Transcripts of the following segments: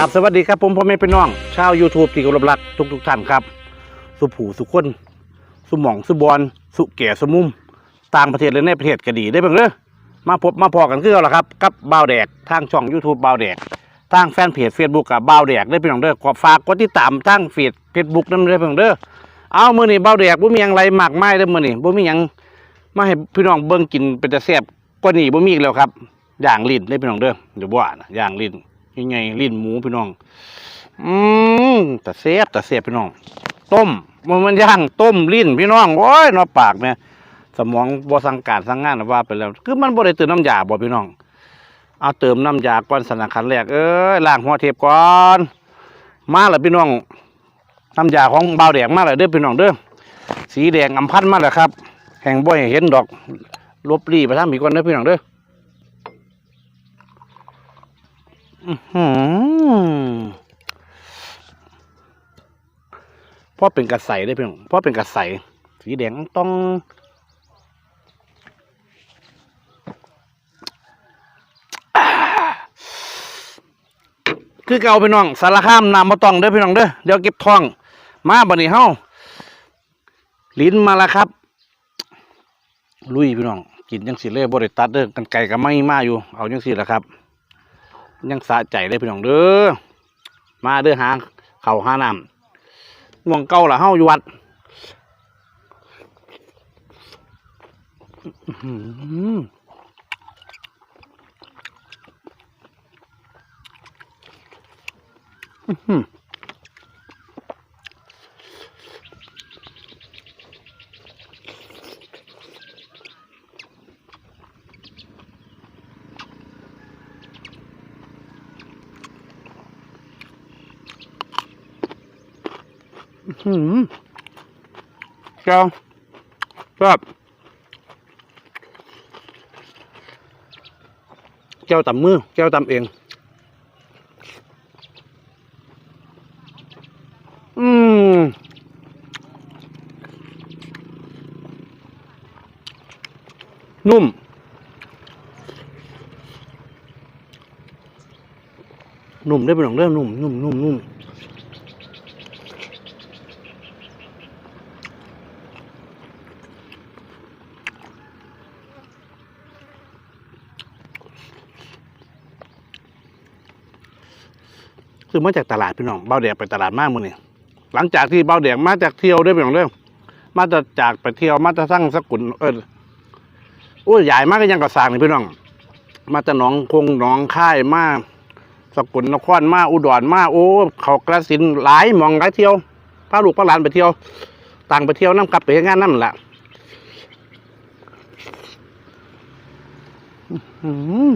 กราบสวัสดีครับผมพ่อแม่พี่น้อง ชาว YouTube ที่เคารพรักทุกทุกๆท่านครับ สุผูสุคนสุหม่องสุบอลสุแก่สมุมต่างประเทศและในประเทศก็ดีได้เบิ่งเด้อมาพบมาพอกันคือเอาละครับ กับบ่าวแดกทางช่อง YouTube บ่าวแดกทางแฟนเพจ Facebook กับบ่าวแดกได้พี่น้องเด้อขอฝากกดติดตามทางเฟซ Facebook นำเด้อพี่น้องเด้อเอามื้อนี้บ่าวแดกบ่มีหยังไรมากมายเด้อมื้อนี้บ่มีหยังมาให้พี่น้องเบิ่งกินเป็นตาแซ่บกว่านี้บ่มีอีกแล้วครับย่างลิ้นได้พี่น้องเด้อเดี๋ยวบ่ว่านะย่างลิ้น ยังไงลิ้นหมูพี่น้อง อืมตาแซ่บตาแซ่บพี่น้อง ต้มมันมันย่างต้มลิ้นพี่น้องโอ้ยนอปากเนี่ยสมองบ่สั่งการสังงานว่าไปแล้ว คือมันบ่ได้เติมน้ำยาบ่พี่น้อง เอาเติมน้ำยาก่อนสนาคันแรกเอ้ยล้างหัวเทปก่อน มาแล้วพี่น้องน้ำยาของบ่าวแดงมาแล้วเด้อพี่น้องเด้อสีแดงอำพันมาแล้วครับ แห่งบ่ให้เห็นดอกลบลีไปทางมีก่อนเด้อพี่น้องเด้อ อื้อเป็นกระใสได้เพียงพราะเป็นกระใสสีแดงต้องคือเก่าพี่น้องสารข้ามนำมาต้องเด้อพี่น้องเด้อเดี๋ยวเก็บทอง มาบันนี้เฮาลิ้นมาแล้วครับ ลุยพี่น้อง กินยังสิเลยบริตัดเด้อกันไก่ก็ไม่มาอยู่ เอายังสิละครับ ยังสะใจได้พี่น้องเด้อมาเด้อหาเข่าวหาน้ำหม่วงเก่าล่ะเฮาอยู่วัดอืมหืออื้อหืออื้อหือ แก้วครับแก้วตำมือ แก้วตำเอง อืมนุ่ม นุ่มได้เป็นของเริ่มนุ่ม นุ่มนุ่มนุ่ม คือมาจากตลาดพี่น้องเบ้าแดกไปตลาดมากมื้อนี่หลังจากที่เบ้าแดกมาจากเที่ยวได้พี่น้องเด้อมาจากไปเที่ยวมาจากทั้งสกุลเออโอ้ยใหญ่มากก็ยังกับสร้างนี่พี่น้อง มาจากหนองคงหนองค่ายมาสกุลนครมาอุดรมาโอ้เขากระสินหลายมองหลายเที่ยวพาลูกพาหลานไปเที่ยว ต่างไปเที่ยวน้ำกลับไปงานนั่นแหละอื้อ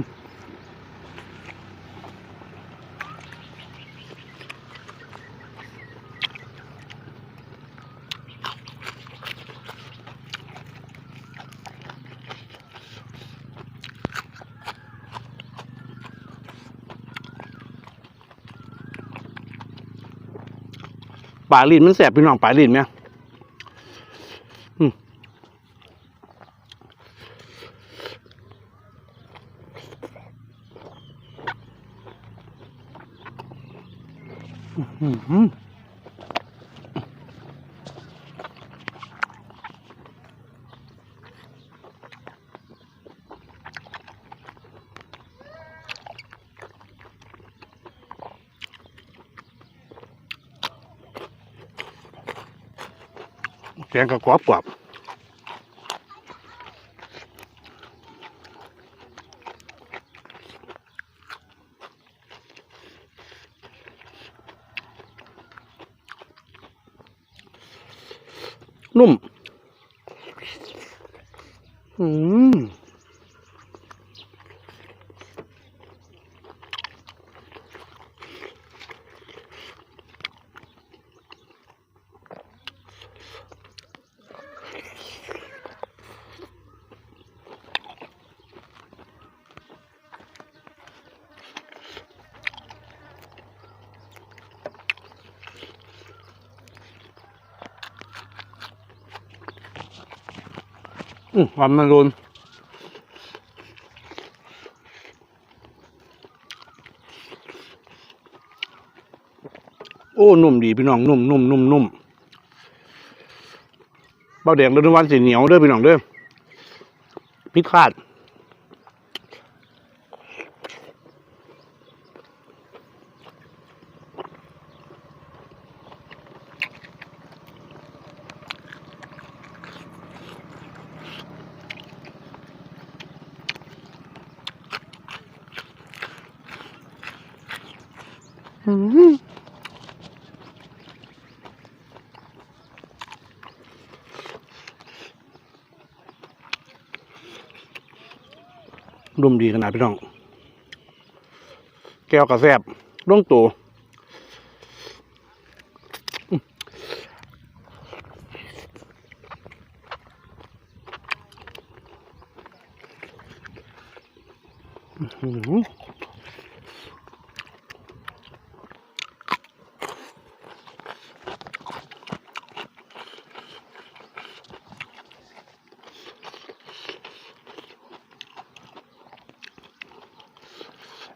ลาลิ้นมันแสบพี่น้องปลาลิ้นเนี่ยอืมอื้อ แกงกระกรอบกรอบนุ่ม อืม อืมความมันรุนโอ้นุ่มดีพี่น้องนุ่มนุ่มนุ่มนุ่มเบาแดงเดินวันสีเหนียวเด้อพี่น้องเด้อพิษคาด รุ่มดีขนาดพี่น้อง แก้วกระแซบล่วงตัวอื้อ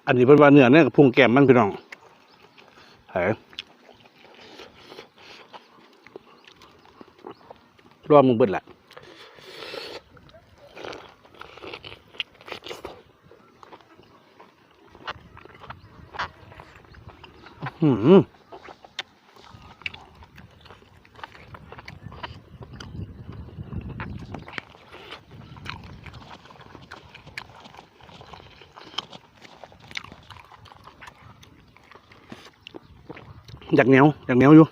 อันนี้เป็นว่าเนื้อเนี่ยกับพุงแก้มมันพี่น้องเฮ้ยรอมึงเบิดแหละอืม อยากเหนียวอยากเหนียวอยู่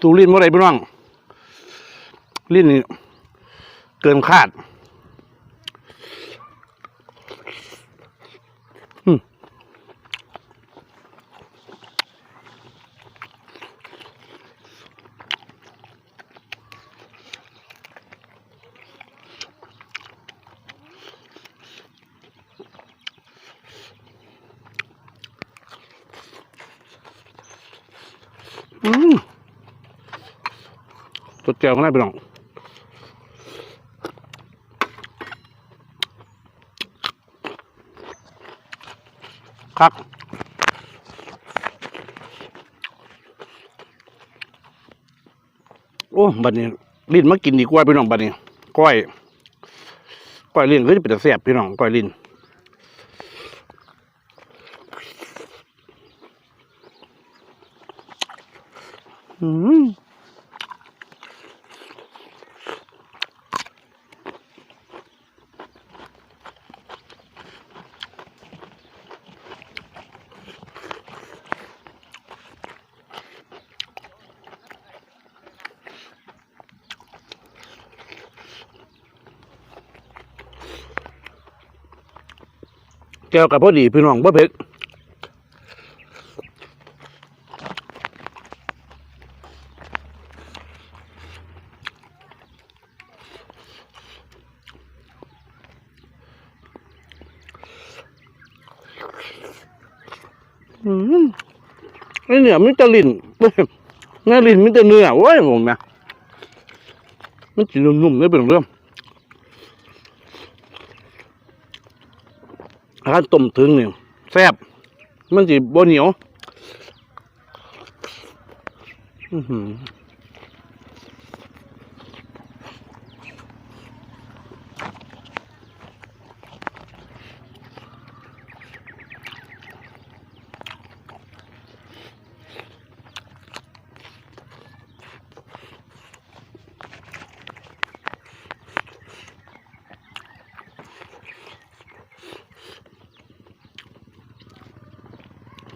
ตูลิ้นว่าไรพี่น้องลิ้นเกินคาด อืมตัวเจียวข้างในไปลองคักโอ้บัดนี้ลิ้นมากินดีกว่าพี่น้องบัดนี้ก้อยก้อยลิ้นก็จะเป็นแต่แซ่บพี่น้องก้อยลิ้น แก้วกับพอดีพี่น้องบ่เผ็ดอืม เนื้อมันจะลิ้นเนื้อลิ้นมันจะเนื้อโอ้ยผมนะมันจีนุ่มๆได้เป็นเรื่องอาหารต้มถึงเนี่ยแซ่บมันจีบ่เหนียว อือหือ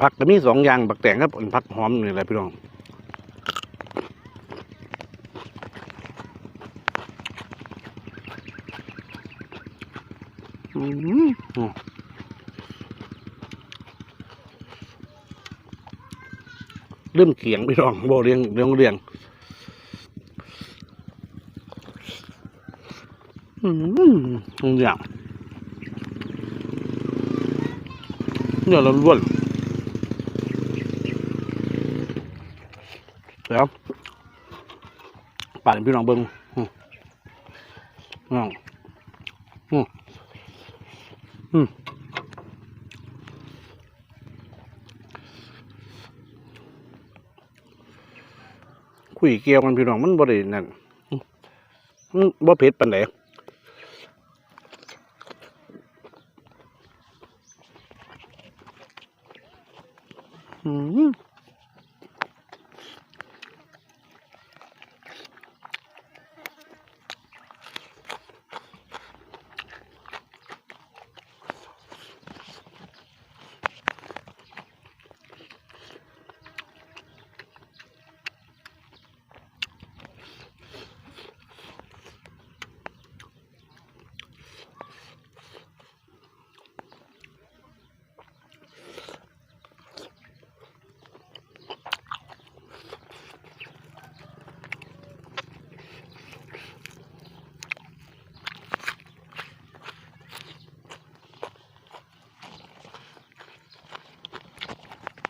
ผักก็มีสองอย่างผักแตงครับผักหอมนี่แหละพี่น้องอืมอ๋อเริ่มเขียงพี่น้องโบเรียงเรียงเรียงอืมอย่างเนี่ยเราล้วน เดี๋ยวป่านพี่น้องเบิ้งน้องอืมอืมคุยเกี่ยวกันพี่น้องมันบ่ได้นั่นมันบ่เผ็ดปานใดอืมอืม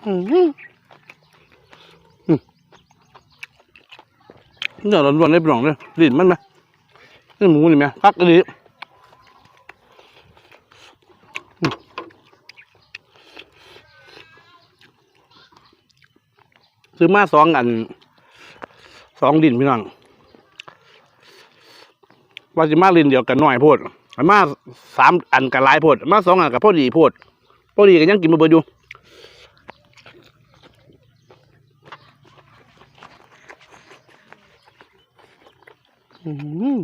เดี๋ยวเราลวนได้ปล่องเลยลิ้นมันไหมนี่หมูนี่ไหมคักอันนี้ซื้อมาสองอันสองดินพี่น้องว่าจะมาลินเดียวกันหน่อยโพดอันมาสามอันกันหลายโพดอันมาสองอันกับพอดีโพดพอดีกันยังกินมาเบิดอยู่ อืม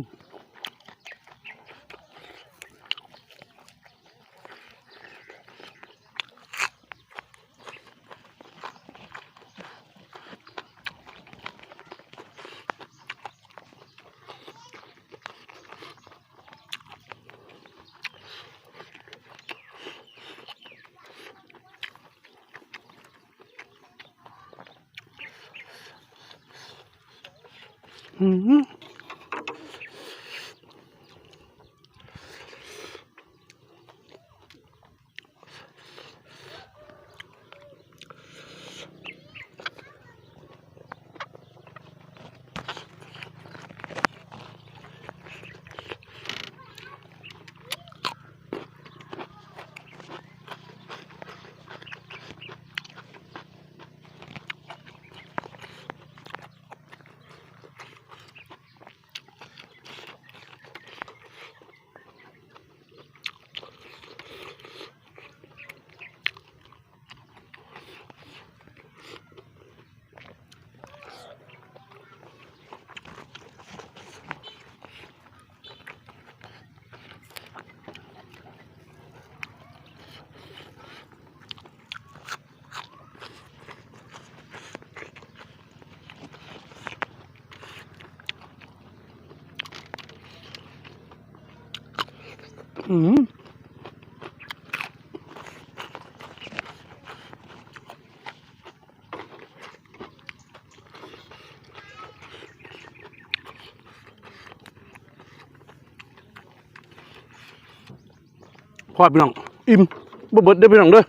อืมพอดพี่น้อง อิ่มบ่เบิดได้พี่น้องเด้อ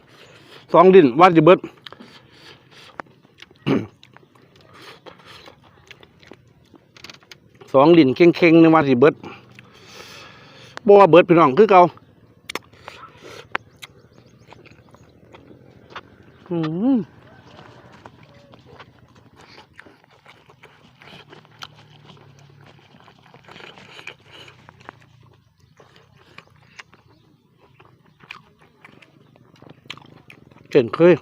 สองดินว่าจะเบิดสองดินเข่งๆนึกว่าสิเบิด บ่เบิดพี่น้องคือเก่าอืมเก่งเคย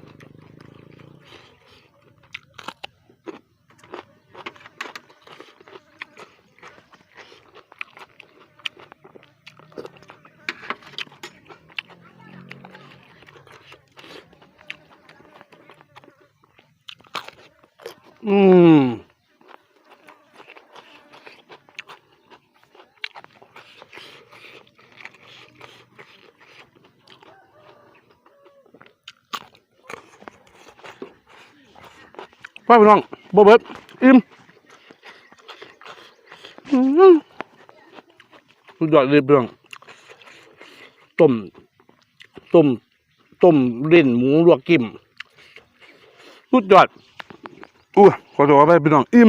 อืมพ่อพี่น้องบ่เบิดอิ่มอืมสุดยอดเลยพี่น้องต้ม ต้ม ต้มเล่นหมูลวกกิ้มสุดยอด อู้ขอโทษไปพี่น้องอิ่ม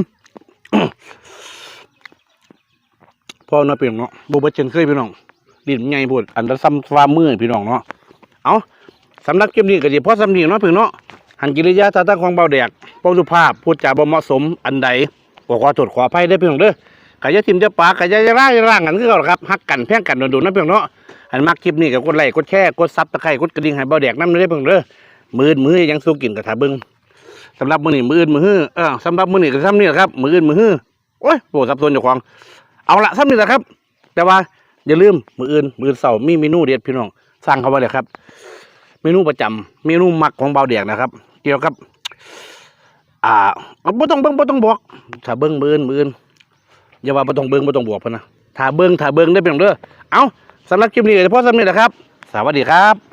พ่อเนาะพี่น้องเนาะบ่เบเช่นเคยพี่น้องดินใหญ่โพดอันละซ้ำฟ้ามือพี่น้องเนาะเอาสำหรับคลิปนี้ก็สิพอสำนีเนาะพี่น้องเนาะหันกิริยาท่าทางของเบาแดกเบาสุภาพพูดจาบ่เหมาะสมอันใดขอขอโทษขออภัยได้พี่น้องเด้อขยาทิมจะปากขยาจะร่างจะร่างกันคือเก่าละครับฮักกันแพ่งกันโดนๆนะพี่น้องเนาะอันมักคลิปนี้ก็กดไลค์กดแชร์กดซับตะไคร้กดกระดิ่งให้เบาแดกน้ำเด้อพี่น้องเด้อมือมือยังสู้กินกับถาเบิงำหรับมือนี้มืออื่นมือฮื้อเออสำหรับมือนี้ก็ซ้ำนี่แหละครับ มืออื่นมือฮื้อโอ้ยโปรสับสนเจ้าของ เอาละซ้ำนี่แหละครับ แต่ว่าอย่าลืมมืออื่นมือเสาร์มีเมนูเด็ดพี่น้องสร้างเขาไว้เลยครับ เมนูประจำเมนูมักของเบาแดกนะครับ เกี่ยวกับ อ่าบ่ต้องเบิ่งบ่ต้องบอกถ้าเบิ่งมืออื่นมืออื่นอย่าว่าบ่ต้องเบิ่งบ่ต้องบอกพนะถ้าเบิ่งถ้าเบิ่งได้อพี่น้องเด้อเอาสำหรับคลิปนี้ก็เฉพาะสำนี้แหละครับ สวัสดีครับ